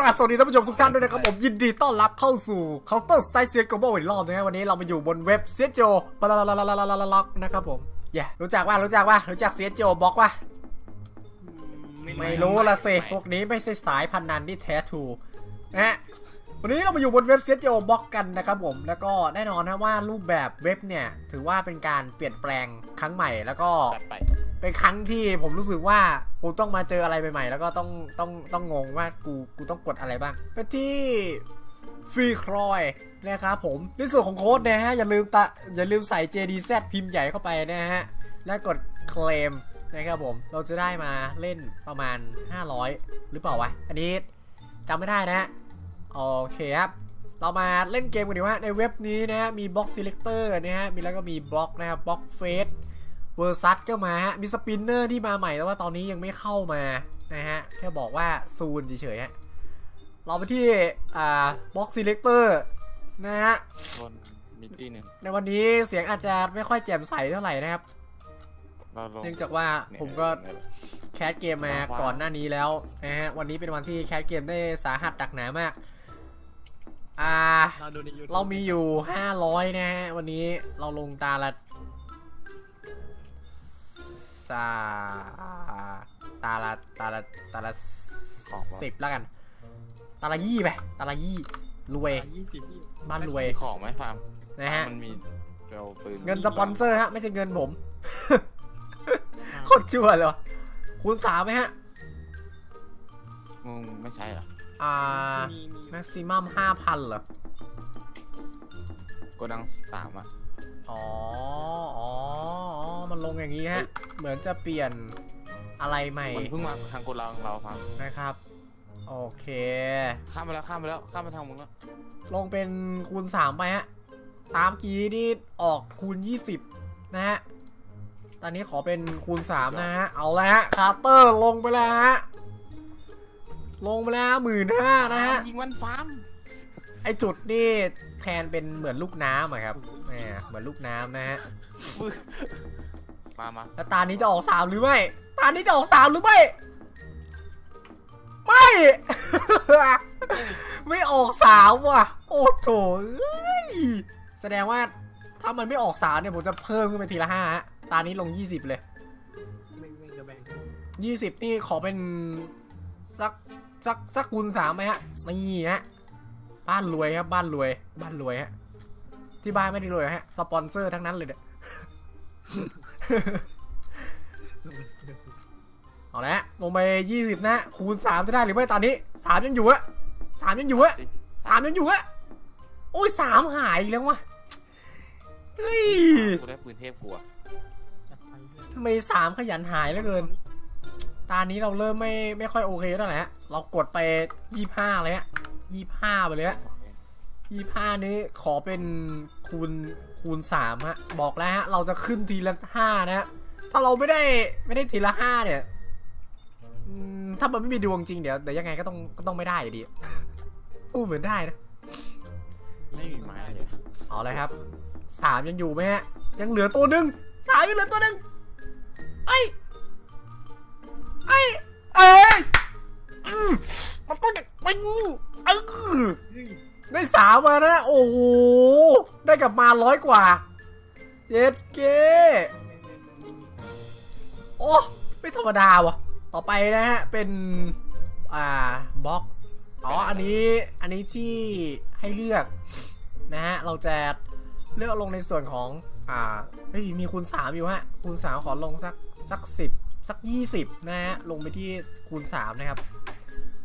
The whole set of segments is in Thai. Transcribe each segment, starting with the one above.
ราบสวัสดีท่านผู้ชมทุกท่านด้วยนะครับผมยินดีต้อนรับเข้าสู่ Counter Strike เซียน Global อีกรอบนะฮะวันนี้เรามาอยู่บนเว็บเซียโจบลาลาลาลาลาล็อกนะครับผมเย่รู้จักว่ารู้จักว่ารู้จักเซียโจบล็อกว่าไม่รู้ละสิพวกนี้ไม่ใช่สายพันนันที่แท้ทูนะฮะวันนี้เรามาอยู่บนเว็บเซียโจบล็อกกันนะครับผมแล้วก็แน่นอนนะว่ารูปแบบเว็บเนี่ยถือว่าเป็นการเปลี่ยนแปลงครั้งใหม่แล้วก็ไป เป็นครั้งที่ผมรู้สึกว่ากูต้องมาเจออะไรใหม่ๆ แล้วก็ต้องต้องต้องงงว่ากูกูต้องกดอะไรบ้างไปที่ฟรีครอยนะครับผมในส่วนของโค้ดนะฮะอย่าลืมตะอย่าลืมใส่ JDZ พิมพ์ใหญ่เข้าไปนะฮะ และกดเคลมนะครับผมเราจะได้มาเล่นประมาณ 500 หรือเปล่าวะ อันนี้จำไม่ได้นะฮะ โอเคครับ เรามาเล่นเกมกันดีกว่าในเว็บนี้นะฮะ มีบล็อก selector นะฮะ มีแล้วก็มีบล็อกนะครับบล็อกเฟส เวอร์ซัสก็มาฮะ มีสปินเนอร์ที่มาใหม่แต่ว่าตอนนี้ยังไม่เข้ามานะฮะ แค่บอกว่าซูนเฉยๆฮะ เราไปที่อ่าบ็อกซีเล c เตอร์นะฮะบนมิตี้หนึ่งในวันนี้เสียงอาจจะไม่ค่อยแจ่มใสเท่าไหร่นะครับเราลงเนื่องจากว่าผมก็แคสเกมมาก่อนหน้านี้แล้วนะฮะ วันนี้เป็นวันที่แคสเกมได้สาหัสดักหนามากอ่าเราดูใน YouTube เรามีอยู่ 500 นะฮะ วันนี้เราลงตาละ สาตาละตาละตาละสิบแล้วกัน ตาละยี่ไปตาละยี่รวยยี่สิบพี่บ้านรวยมีของไหมฟาร์มนะฮะมันมีเปลวปืนเงินสปอนเซอร์ฮะ ไม่ใช่เงินผมโคตรชั่วเลยวะคูณสามไหมฮะมึงไม่ใช่เหรอ อ่ามีมีแม็กซิมัมห้าพันเหรอโกดังสามอะ อ๋อ อ๋ออ๋อ มันลงอย่างนี้ฮะ เหมือนจะเปลี่ยนอะไรใหม่มันเพิ่งมาทางโกดังเราฟาร์มนะครับ โอเค ข้ามไปแล้วข้ามไปแล้วข้ามไปทางมึงแล้ว ลงเป็นคูณ3ไปฮะ ตามกี้นี่ออกคูณ20นะฮะ ตอนนี้ขอเป็นคูณ3นะฮะ เอาละฮะคาร์เตอร์ลงไปแล้วฮะ ลงไปแล้วหมื่นห้านะฮะ ยิงวันฟาร์มไอจุดนี่แทนเป็นเหมือนลูกน้ำอะครับแหมเหมือนลูกน้ำนะฮะ มามาแล้วตานี้จะออกสามหรือไม่ ตานี้จะออกสามหรือไม่ ไม่ ไม่ออกสามว่ะ โอ้โถเอ้ยแสดงว่าถ้ามันไม่ออกสามเนี่ยผมจะเพิ่มขึ้นไปทีละห้าฮะตานี้ลงยี่สิบเลยไม่ไม่จะแบ่งยี่สิบนี่ขอเป็นสักสักสักคูณสามไหมฮะนี่ฮะ บ้านรวยครับบ้านรวย บ้านรวยฮะ ที่บ้านไม่ได้รวยฮะ สปอนเซอร์ทั้งนั้นเลยเนี่ย เอาละลงไปยี่สิบนะ คูณสามจะได้หรือไม่ตอนนี้สามยังอยู่อะสามยังอยู่อะสิสามยังอยู่อะโอ้ยสามหายอีกแล้ววะเฮ้ยกูได้ปืนเทพกูอะจัดไปเพื่อนทำไมสามขยันหายเหลือเกิน ตอนนี้เราเริ่มไม่ไม่ค่อยโอเคแล้วแหละฮะเรากดไปยี่ห้าเลยฮะยี่ห้าไปเลยฮะ ยี่ห้านี้ขอเป็นคูณคูณสามฮะ บอกแล้วฮะ เราจะขึ้นทีละห้านะฮะ ถ้าเราไม่ได้ไม่ได้ทีละห้าเนี่ยอืมถ้ามันไม่มีดวงจริงเดี๋ยวเดี๋ยวยังไงก็ต้องก็ต้องไม่ได้อยู่ดีอู้เหมือนได้นะ ไม่มีไม้เลยเอาเลยครับสามยังอยู่ไหมฮะ ยังเหลือตัวหนึ่งสามยังเหลือตัวหนึ่งไอ้ยไอ้ยเอ้ยอืมมันต้องอย่างตึงเออเฮ้ย ได้สามมานะ โอ้โห ได้กลับมาร้อยกว่าเจ็ดเกโอ้ไม่ธรรมดาว่ะต่อไปนะฮะ เป็น อ่าบล็อก อ๋อ อันนี้ อันนี้ที่ให้เลือก นะฮะ เราจะเลือกลงในส่วนของ อ่าเฮ้ยมีคูณ3อยู่ฮะ คูณ3ขอลงสัก สัก10สัก20นะฮะ ลงไปที่คูณ3นะครับ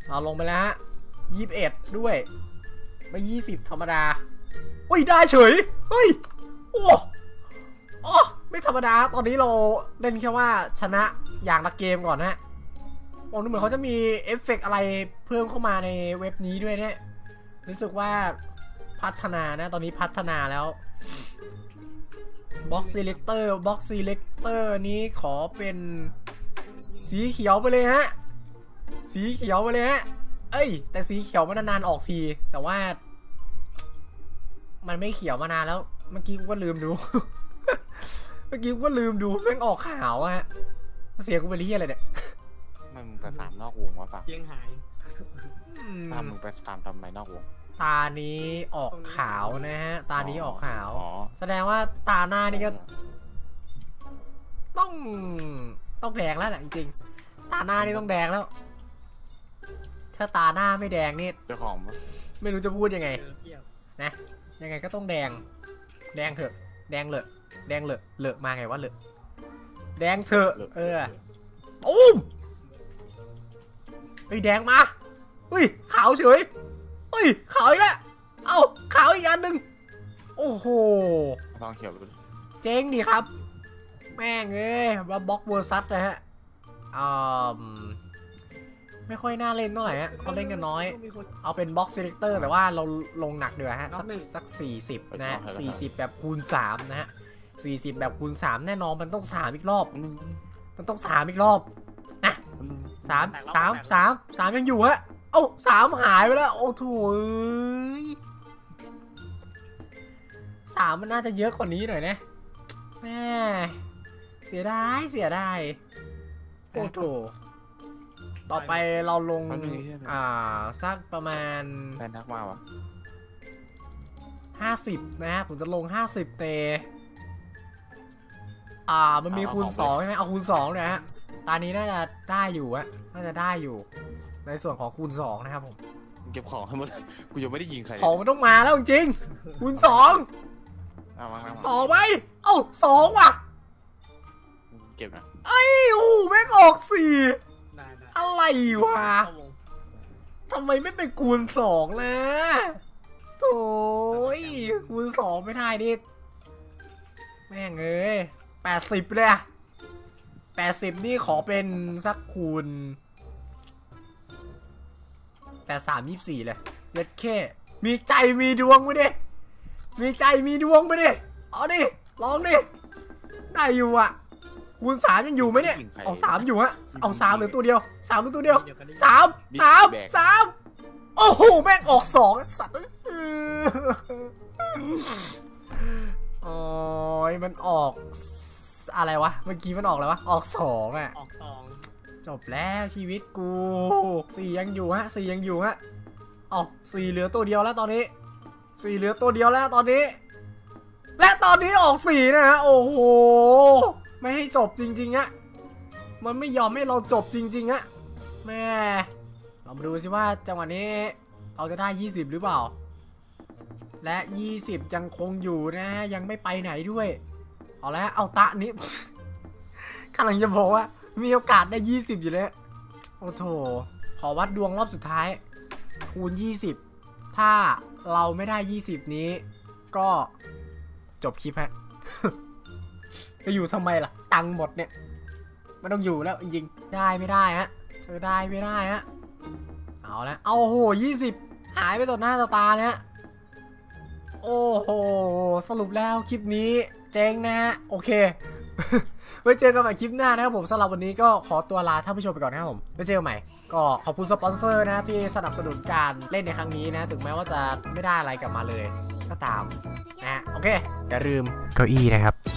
เราลงไปแล้วฮะ21ด้วย ไม่20ธรรมดาอุ้ยได้เฉยเฮ้ยโอ้โอ้ไม่ธรรมดา ตอนนี้เราเล่นแค่ว่าชนะอย่างละเกมก่อนนะฮะโอ้ดูเหมือนเขาจะมีเอฟเฟกต์อะไรเพิ่มเข้ามาในเว็บนี้ด้วยเนี่ย รู้สึกว่าพัฒนานะ ตอนนี้พัฒนาแล้วบ็อกซีเล c เตอร์บ็อกซีเล c เตอร์นี้ขอเป็นสีเขียวไปเลยฮะ สีเขียวไปเลยฮะ เอ้ย แต่สีเขียวมันนานๆออกที แต่ว่า มันไม่เขียวมานานแล้ว เมื่อกี้กูก็ลืมดู เมื่อกี้กูก็ลืมดูแม่งออกขาวอะฮะเสียกูไปเรียอะไรเนี่ยไม่มึงไปฟาร์มนอกวงวะฟาร์มเชียงหายอือืมตามมึงไปตามทำไมนอกวง ตานี้ออกขาวนะฮะ ตานี้ออกขาวอ๋อแสดงว่าตาหน้านี่ก็ ต้องต้องแดงแล้วแหละจริงๆ ตาหน้านี่ต้องแดงแล้ว ถ้าตาหน้าไม่แดงนี่เจ้าของปะไม่รู้จะพูดยังไงเจอเพียบยังไงก็ต้องแดง แดงเถอะ แดงเหลอะแดงเหลอะเหลอะมาไงวะเหลอะแดงเถอะเอออุ้มเฮ้ยแดงมาเฮ้ยขาวเฉยเฮ้ยขาวอีกแล้วเอ้าขาวอีกอันหนึ่งโอ้โหลองเขียวดูดิเจ๊งดีครับ แม่งเอ้ยว่าบล็อกเวอร์ซัสนะฮะอืม ไม่ค่อยน่าเล่นเท่าไหร่ฮะเขาเล่นกันน้อย มีคน เอาเป็นบล็อกเซเล c เตอร์แต่ว่าเราลงหนักเดือฮะสักรอบหนึ่ง สักสี่สิบนะฮะสี่สิบแบบคูณสามนะฮะสี่สิบแบบคูณสามแน่นอนมันต้องสามอีกรอบอันหนึงมันต้องสามอีกรอบอันหนึงสามสามสามสามยังอยู่ฮะเอ้าสามหายไปแล้ว โอ้โถเอ้ยสามมันน่าจะเยอะกว่านี้หน่อยนะแม่เสียดายเสียดายโอ้โถ ต่อไปเราลง อ่าสักประมาณแฟนทักมาวะห้าสิบนะฮะผมจะลงห้าสิบเตอ่ามันมีคูณสองใช่ไหมเอาคูณสองเลยฮะตอนนี้น่าจะได้อยู่อะน่าจะได้อยู่ ในส่วนของคูณสองนะครับผมมึงเก็บของให้หมดกูยังไม่ได้ยิงใครเลยของมันต้องมาแล้วจริงๆคูณสองเอามามามาสองไหมเอ้าสองว่ะ เก็บนะไอ้โอ้โหแม่งออกสี่ได้ได้ อะไรวะทำไมไม่เป็นคูณสองล่ะโถยคูณสองไม่ได้ดิแม่งเอ้ยแปดสิบเลยแปดสิบนี่ขอเป็นสักคูณแปดสามยี่สี่เลยเย็ดแค่มีใจมีดวงไหมดิมีใจมีดวงไหมดิเอาดิลองดิได้อยู่อะ คูณสามยังอยู่ไหมเนี่ย เอาสามอยู่ฮะ เอาสามเหรือตัวเดียวสามเหรือตัวเดียวเดี๋ยวกันได้สามสามสามโอ้โหแม่งออกสองสัตว์เออโอ้ยมันออกอะไรวะ เมื่อกี้มันออกอะไรวะ ออกสองอะ ออกสองจบแล้วชีวิตกูสี่ยังอยู่ฮะสี่ยังอยู่ฮะเอาสี่เหลือตัวเดียวแล้วตอนนี้สี่เหลือตัวเดียวแล้วตอนนี้ และตอนนี้ออกสี่นะฮะโอ้โห ไม่ให้จบจริงๆอะมันไม่ยอมให้เราจบจริงๆอะแม่เรามาดูสิว่าจังหวะนี้เราจะได้ 20 หรือเปล่า และ 20 ยังคงอยู่นะยังไม่ไปไหนด้วย เอาล้วเอาตะนี้กำลังจะบอกว่า มีโอกาสได้ 20 อยู่แล้วโอ้โถขอวัดดวงรอบสุดท้าย คูณ 20 ถ้าเราไม่ได้ 20 นี้ ก็จบคลิปฮะ จะอยู่ทำไมล่ะ ตังหมดเนี่ยไม่ต้องอยู่แล้วจริงๆได้ไม่ได้ฮะเธอได้ไม่ได้ฮะเอาละเอาโห20หายไปต่อหน้าต่อตาเลยฮะโอ้โหสรุปแล้วคลิปนี้เจ๊งนะฮะโอเคไว้เจอกันใหม่คลิปหน้านะครับผมสำหรับวันนี้ก็ขอตัวลาท่านผู้ชมไปก่อนนะครับผมไว้เจอกันใหม่ก็ขอบคุณสปอนเซอร์นะที่สนับสนุนการเล่นในครั้งนี้นะ ถึงแม้ว่าจะไม่ได้อะไรกลับมาเลย ก็ตามนะฮะโอเค อย่าลืมเก้าอี้นะครับ